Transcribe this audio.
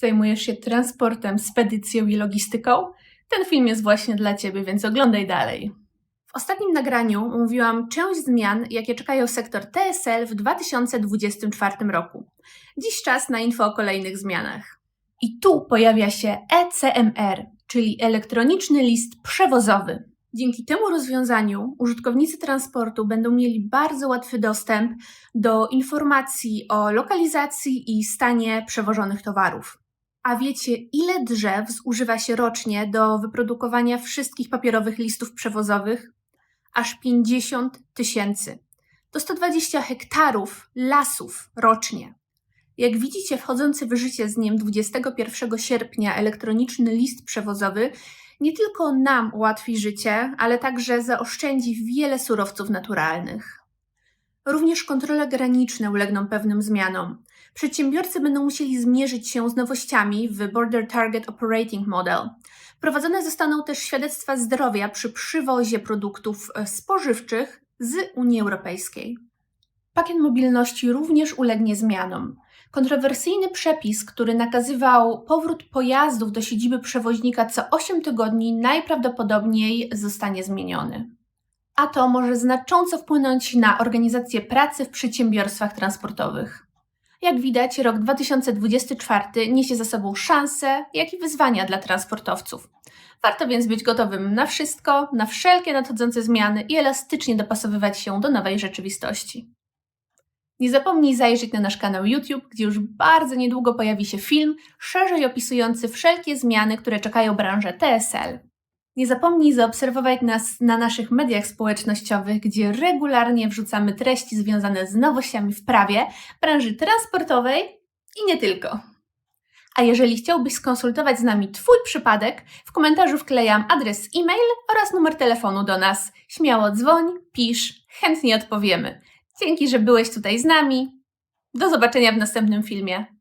Zajmujesz się transportem, spedycją i logistyką? Ten film jest właśnie dla Ciebie, więc oglądaj dalej. W ostatnim nagraniu mówiłam część zmian, jakie czekają sektor TSL w 2024 roku. Dziś czas na info o kolejnych zmianach. I tu pojawia się ECMR, czyli elektroniczny list przewozowy. Dzięki temu rozwiązaniu użytkownicy transportu będą mieli bardzo łatwy dostęp do informacji o lokalizacji i stanie przewożonych towarów. A wiecie, ile drzew zużywa się rocznie do wyprodukowania wszystkich papierowych listów przewozowych? Aż 50 tysięcy. To 120 hektarów lasów rocznie. Jak widzicie, wchodzący w życie z dniem 21 sierpnia elektroniczny list przewozowy nie tylko nam ułatwi życie, ale także zaoszczędzi wiele surowców naturalnych. Również kontrole graniczne ulegną pewnym zmianom. Przedsiębiorcy będą musieli zmierzyć się z nowościami w Border Target Operating Model. Prowadzone zostaną też świadectwa zdrowia przy przywozie produktów e, spożywczych z Unii Europejskiej. Pakiet mobilności również ulegnie zmianom. Kontrowersyjny przepis, który nakazywał powrót pojazdów do siedziby przewoźnika co 8 tygodni, najprawdopodobniej zostanie zmieniony. A to może znacząco wpłynąć na organizację pracy w przedsiębiorstwach transportowych. Jak widać, rok 2024 niesie za sobą szanse, jak i wyzwania dla transportowców. Warto więc być gotowym na wszystko, na wszelkie nadchodzące zmiany i elastycznie dopasowywać się do nowej rzeczywistości. Nie zapomnij zajrzeć na nasz kanał YouTube, gdzie już bardzo niedługo pojawi się film szerzej opisujący wszelkie zmiany, które czekają branżę TSL. Nie zapomnij zaobserwować nas na naszych mediach społecznościowych, gdzie regularnie wrzucamy treści związane z nowościami w prawie, branży transportowej i nie tylko. A jeżeli chciałbyś skonsultować z nami Twój przypadek, w komentarzu wklejam adres e-mail oraz numer telefonu do nas. Śmiało dzwoń, pisz, chętnie odpowiemy. Dzięki, że byłeś tutaj z nami. Do zobaczenia w następnym filmie.